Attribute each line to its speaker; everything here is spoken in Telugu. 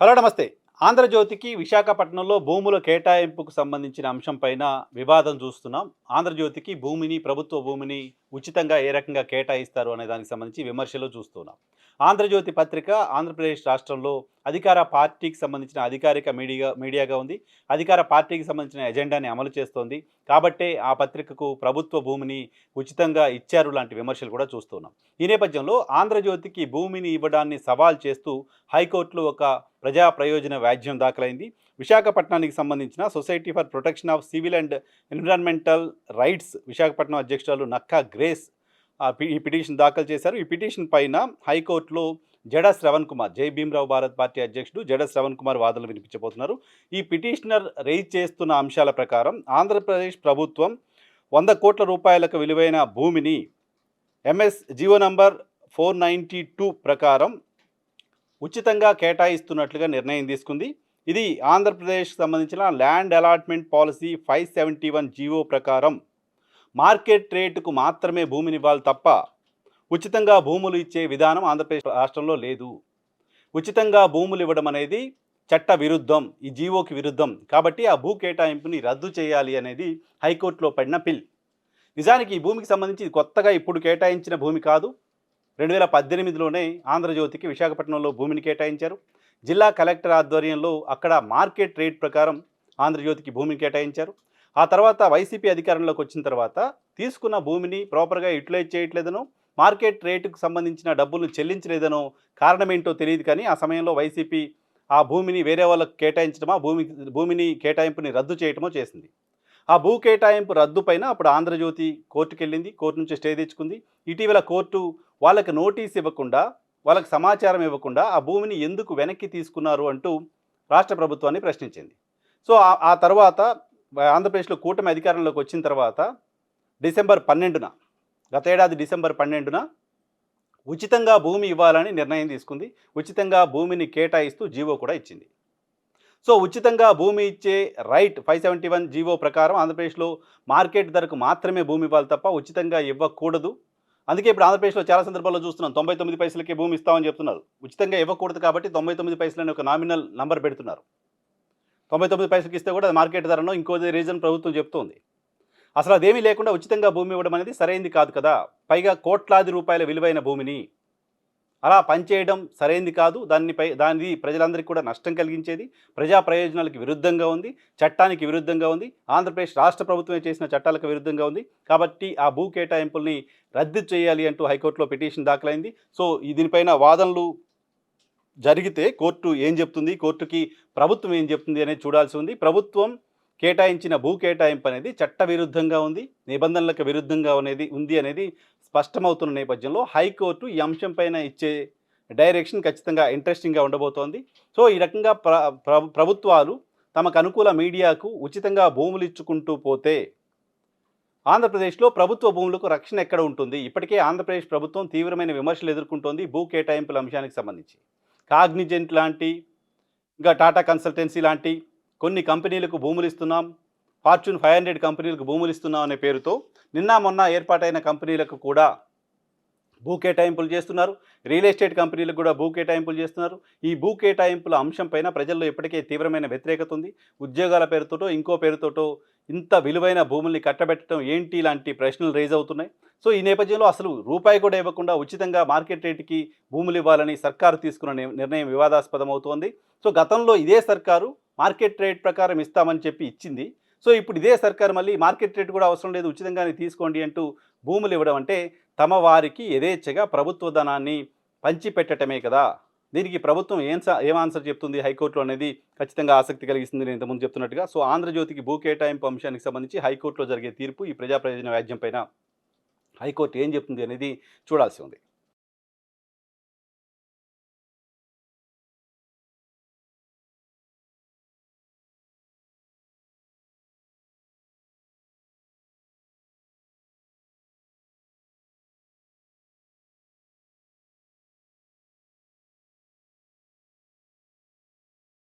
Speaker 1: హలో నమస్తే. ఆంధ్రజ్యోతికి విశాఖపట్నంలో భూముల కేటాయింపుకు సంబంధించిన అంశంపైన వివాదం చూస్తున్నాం. ఆంధ్రజ్యోతికి భూమిని ప్రభుత్వ భూమిని ఉచితంగా ఏ రకంగా కేటాయిస్తారు అనే దానికి సంబంధించి విమర్శలు చూస్తున్నాం. ఆంధ్రజ్యోతి పత్రిక ఆంధ్రప్రదేశ్ రాష్ట్రంలో అధికార పార్టీకి సంబంధించిన అధికారిక మీడియా మీడియాగా ఉంది. అధికార పార్టీకి సంబంధించిన ఎజెండాని అమలు చేస్తోంది. కాబట్టే ఆ పత్రికకు ప్రభుత్వ భూమిని ఉచితంగా ఇచ్చారు లాంటి విమర్శలు కూడా చూస్తున్నాం. ఈ నేపథ్యంలో ఆంధ్రజ్యోతికి భూమిని ఇవ్వడాన్ని సవాల్ చేస్తూ హైకోర్టులో ఒక ప్రజా ప్రయోజన వ్యాజ్యం దాఖలైంది. విశాఖపట్నానికి సంబంధించిన society for protection of civil and environmental rights Visakhapatnam అధ్యక్షురాలు నక్కా గ్రేస్ ఈ పిటిషన్ దాఖలు చేశారు. ఈ పిటిషన్ పైన హైకోర్టులో జడ శ్రవణ్ కుమార్ జై భీమరావు భారత్ పార్టీ అధ్యక్షుడు జడ శ్రవణ్ కుమార్ వాదనలు వినిపించబోతున్నారు. ఈ పిటిషనర్ రైజ్ చేస్తున్న అంశాల ప్రకారం ఆంధ్రప్రదేశ్ ప్రభుత్వం వంద కోట్ల రూపాయలకు విలువైన భూమిని M S G O number four ninety two ప్రకారం ఉచితంగా కేటాయిస్తున్నట్లుగా నిర్ణయం తీసుకుంది. ఇది ఆంధ్రప్రదేశ్కి సంబంధించిన land allotment policy five seventy one G O ప్రకారం మార్కెట్ రేటుకు మాత్రమే భూమిని ఇవ్వాలి తప్ప ఉచితంగా భూములు ఇచ్చే విధానం ఆంధ్రప్రదేశ్ రాష్ట్రంలో లేదు. ఉచితంగా భూములు ఇవ్వడం అనేది చట్ట విరుద్ధం ఈ జీవోకి విరుద్ధం. కాబట్టి ఆ భూ కేటాయింపుని రద్దు చేయాలి అనేది హైకోర్టులో పడిన పిల్. నిజానికి ఈ భూమికి సంబంధించి కొత్తగా ఇప్పుడు కేటాయించిన భూమి కాదు. రెండు వేల పద్దెనిమిదిలోనే ఆంధ్రజ్యోతికి విశాఖపట్నంలో భూమిని కేటాయించారు. జిల్లా కలెక్టర్ ఆధ్వర్యంలో అక్కడ మార్కెట్ రేట్ ప్రకారం ఆంధ్రజ్యోతికి భూమిని కేటాయించారు. ఆ తర్వాత వైసీపీ అధికారంలోకి వచ్చిన తర్వాత తీసుకున్న భూమిని ప్రాపర్గా యూటిలైజ్ చేయట్లేదనో మార్కెట్ రేటుకు సంబంధించిన డబ్బులు చెల్లించలేదనో కారణమేంటో తెలియదు కానీ ఆ సమయంలో వైసీపీ ఆ భూమిని వేరే వాళ్ళకు కేటాయించడమో భూమి భూమిని కేటాయింపుని రద్దు చేయటమో చేసింది. ఆ భూ కేటాయింపు రద్దు పైన అప్పుడు ఆంధ్రజ్యోతి కోర్టుకు వెళ్ళింది కోర్టు నుంచి స్టే తెచ్చుకుంది. ఇటీవల కోర్టు వాళ్ళకి నోటీస్ ఇవ్వకుండా వాళ్ళకి సమాచారం ఇవ్వకుండా ఆ భూమిని ఎందుకు వెనక్కి తీసుకున్నారు అంటూ రాష్ట్ర ప్రభుత్వాన్ని ప్రశ్నించింది. సో ఆ తర్వాత ఆంధ్రప్రదేశ్లో కూటమి అధికారంలోకి వచ్చిన తర్వాత డిసెంబర్ పన్నెండున గత ఏడాది డిసెంబర్ పన్నెండున ఉచితంగా భూమి ఇవ్వాలని నిర్ణయం తీసుకుంది. ఉచితంగా భూమిని కేటాయిస్తూ జీవో కూడా ఇచ్చింది. సో ఉచితంగా భూమి ఇచ్చే right five seventy one G O ప్రకారం ఆంధ్రప్రదేశ్లో మార్కెట్ ధరకు మాత్రమే భూమి ఇవ్వాలి తప్ప ఉచితంగా ఇవ్వకూడదు. అందుకే ఇప్పుడు ఆంధ్రప్రదేశ్లో చాలా సందర్భాల్లో చూస్తున్నాం తొంభై తొమ్మిది పైసలకే భూమి ఇస్తామని చెప్తున్నారు. ఉచితంగా ఇవ్వకూడదు కాబట్టి తొంభై తొమ్మిది పైసలని ఒక నామినల్ నంబర్ పెడుతున్నారు. తొంభై తొమ్మిది పైసలకి ఇస్తే కూడా మార్కెట్ ధరను ఇంకో రీజన్ ప్రభుత్వం చెప్తోంది. అసలు అదేమీ లేకుండా ఉచితంగా భూమి ఇవ్వడం అనేది సరైంది కాదు కదా? పైగా కోట్లాది రూపాయల విలువైన భూమిని అలా పనిచేయడం సరైంది కాదు. దానిపై దానిది ప్రజలందరికీ కూడా నష్టం కలిగించేది. ప్రజా ప్రయోజనాలకు విరుద్ధంగా ఉంది. చట్టానికి విరుద్ధంగా ఉంది. ఆంధ్రప్రదేశ్ రాష్ట్ర ప్రభుత్వమే చేసిన చట్టాలకు విరుద్ధంగా ఉంది. కాబట్టి ఆ భూ కేటాయింపుల్ని రద్దు చేయాలి అంటూ హైకోర్టులో పిటిషన్ దాఖలైంది. సో దీనిపైన వాదనలు జరిగితే కోర్టు ఏం చెప్తుంది? కోర్టుకి ప్రభుత్వం ఏం చెప్తుంది అనేది చూడాల్సి ఉంది. ప్రభుత్వం కేటాయించిన భూ కేటాయింపు అనేది చట్ట విరుద్ధంగా ఉంది. నిబంధనలకు విరుద్ధంగా అనేది ఉంది అనేది స్పష్టమవుతున్న నేపథ్యంలో హైకోర్టు ఈ అంశంపైన ఇచ్చే డైరెక్షన్ ఖచ్చితంగా ఇంట్రెస్టింగ్గా ఉండబోతోంది. సో ఈ రకంగా ప్ర ప్ర- ప్రభుత్వాలు తమకు అనుకూల మీడియాకు ఉచితంగా భూములు ఇచ్చుకుంటూ పోతే ఆంధ్రప్రదేశ్లో ప్రభుత్వ భూములకు రక్షణ ఎక్కడ ఉంటుంది? ఇప్పటికే ఆంధ్రప్రదేశ్ ప్రభుత్వం తీవ్రమైన విమర్శలు ఎదుర్కొంటోంది భూ కేటాయింపుల అంశానికి సంబంధించి. కాగ్నిజెంట్ లాంటి ఇంకా టాటా కన్సల్టెన్సీ లాంటి కొన్ని కంపెనీలకు భూములు ఇస్తున్నాం. ఫార్చ్యూన్ ఫైవ్ హండ్రెడ్ కంపెనీలకు భూములు ఇస్తున్నాం అనే పేరుతో నిన్న మొన్న ఏర్పాటైన కంపెనీలకు కూడా భూ కేటాయింపులు చేస్తున్నారు. రియల్ ఎస్టేట్ కంపెనీలకు కూడా భూ కేటాయింపులు చేస్తున్నారు. ఈ భూ కేటాయింపుల అంశం పైన ప్రజల్లో ఇప్పటికే తీవ్రమైన వ్యతిరేకత ఉంది. ఉద్యోగాల పేరుతోటో ఇంకో పేరుతోటో ఇంత విలువైన భూముల్ని కట్టబెట్టడం ఏంటి లాంటి ప్రశ్నలు రేజ్ అవుతున్నాయి. సో ఈ నేపథ్యంలో అసలు రూపాయి కూడా ఇవ్వకుండా ఉచితంగా మార్కెట్ రేటుకి భూములు ఇవ్వాలని సర్కారు తీసుకున్న నిర్ణయం వివాదాస్పదం అవుతోంది సో గతంలో ఇదే సర్కారు మార్కెట్ రేట్ ప్రకారం ఇస్తామని చెప్పి ఇచ్చింది. సో ఇప్పుడు ఇదే సర్కారు మళ్ళీ మార్కెట్ రేట్ కూడా అవసరం లేదు ఉచితంగానే తీసుకోండి అంటూ భూములు ఇవ్వడం అంటే తమ వారికి యథేచ్ఛగా ప్రభుత్వ ధనాన్ని పంచిపెట్టడమే కదా. దీనికి ప్రభుత్వం ఏం ఏం ఆన్సర్ చెప్తుంది హైకోర్టులో అనేది ఖచ్చితంగా ఆసక్తి కలిగిస్తుంది నేను ఇంతకుముందు చెప్తున్నట్టుగా. సో ఆంధ్రజ్యోతికి భూ కేటాయింపు అంశానికి సంబంధించి హైకోర్టులో జరిగే తీర్పు ఈ ప్రజా ప్రయోజన వ్యాజ్యం పైన హైకోర్టు ఏం చెప్తుంది అనేది చూడాల్సి ఉంది.